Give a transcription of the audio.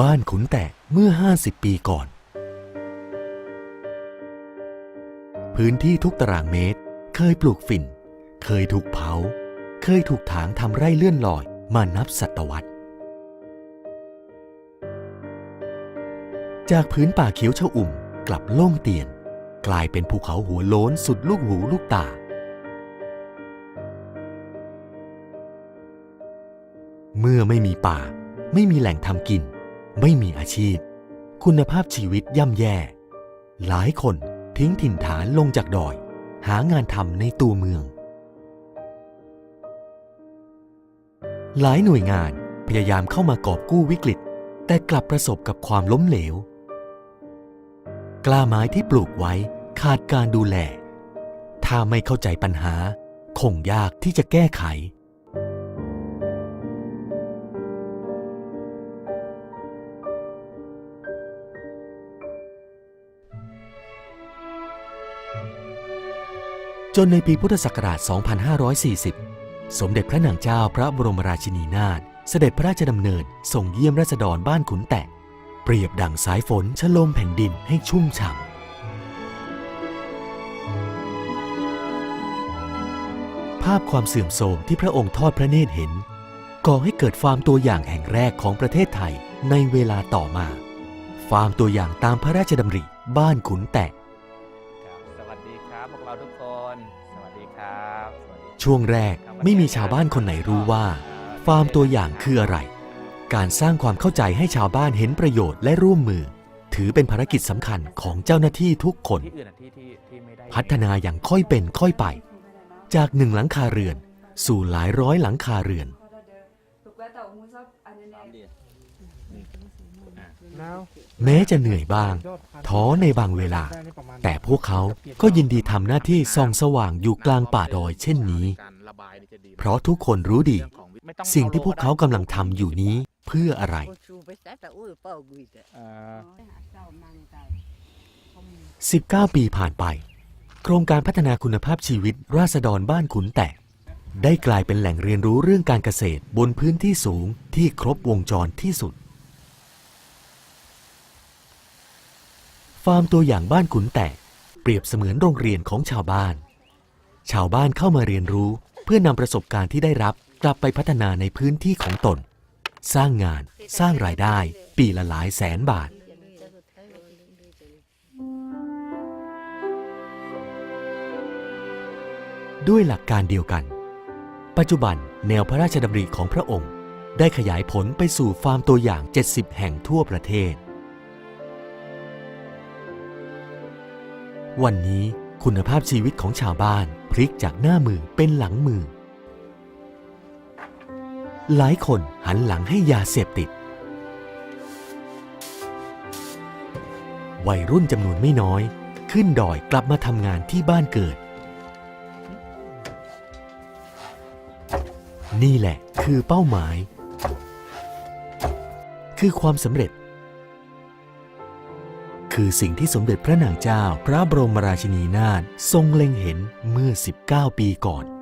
บ้านขุนแตกเมื่อ 50 ปีก่อน พื้นที่ทุกตารางเมตร เคยปลูกฝิ่น เคยถูกเผา เคยถูกถางทำไร่เลื่อนลอยมานับศตวรรษ จากพื้นป่าเขียวชอุ่มกลับโล่งเตียน กลายเป็นภูเขาหัวโล้นสุดลูกหูลูกตา เมื่อไม่มีป่า ไม่มีแหล่งทำกิน ไม่มีอาชีพ คุณภาพชีวิตย่ำแย่ หลายคนทิ้งถิ่นฐานลงจากดอย หางานทำในตัวเมือง หลายหน่วยงานพยายามเข้ามากอบกู้วิกฤต แต่กลับประสบกับความล้มเหลว กล้าไม้ที่ปลูกไว้ขาดการดูแล ถ้าไม่เข้าใจปัญหา คงยากที่จะแก้ไข จนในปีพุทธศักราช 2540 สมเด็จพระนางเจ้าพระบรมราชินีนาถเสด็จพระราชดำเนินส่งเยี่ยมราษฎรบ้านขุนแตะ เปรียบดั่งสายฝนชโลมแผ่นดินให้ชุ่มฉ่ำภาพความเสื่อมโทรมที่พระองค์ทอดพระเนตรเห็นก่อให้เกิดฟาร์มตัวอย่างแห่งแรกของประเทศไทยในเวลาต่อมา ฟาร์มตัวอย่างตามพระราชดำริบ้านขุนแตะ ช่วงแรกไม่มีชาวบ้านคนไหนรู้ว่า ฟาร์มตัวอย่างคืออะไร การสร้างความเข้าใจให้ชาวบ้านเห็นประโยชน์และร่วมมือ ถือเป็นภารกิจสำคัญของเจ้าหน้าที่ทุกคน พัฒนาอย่างค่อยเป็นค่อยไป จากหนึ่งหลังคาเรือน สู่หลายร้อยหลังคาเรือน แม้จะเหนื่อยบ้าง ท้อในบางเวลา แต่พวกเขาก็ยินดีทำหน้าที่ส่องสว่างอยู่กลางป่าดอยเช่นนี้ เพราะทุกคนรู้ดี สิ่งที่พวกเขากำลังทำอยู่นี้เพื่ออะไรเอ่อ19 ปีผ่านไป โครงการพัฒนาคุณภาพชีวิตราษฎรบ้านขุนแตก ได้กลายเป็นแหล่งเรียนรู้เรื่องการเกษตรบนพื้นที่สูงที่ครบวงจรที่สุด ฟาร์มตัวอย่างบ้านขุนแตกเปรียบเสมือนโรงเรียนของชาวบ้าน ชาวบ้านเข้ามาเรียนรู้เพื่อนำประสบการณ์ที่ได้รับกลับไปพัฒนาในพื้นที่ของตน สร้างงานสร้างรายได้ ปีละหลายแสนบาท ด้วยหลักการเดียวกัน ปัจจุบันแนวพระราชดำริของพระองค์ ได้ขยายผลไปสู่ฟาร์มตัวอย่าง 70 แห่งทั่วประเทศ วันนี้คุณภาพชีวิตของชาวบ้านพลิกจากหน้ามือเป็นหลังมือ หลายคนหันหลังให้ยาเสพติด วัยรุ่นจำนวนไม่น้อย ขึ้นดอยกลับมาทำงานที่บ้านเกิด นี่แหละคือเป้าหมาย คือความสำเร็จ คือสิ่งที่สมเด็จพระนางเจ้า พระบรมราชินีนาถทรงเล็งเห็นเมื่อ 19 ปีก่อน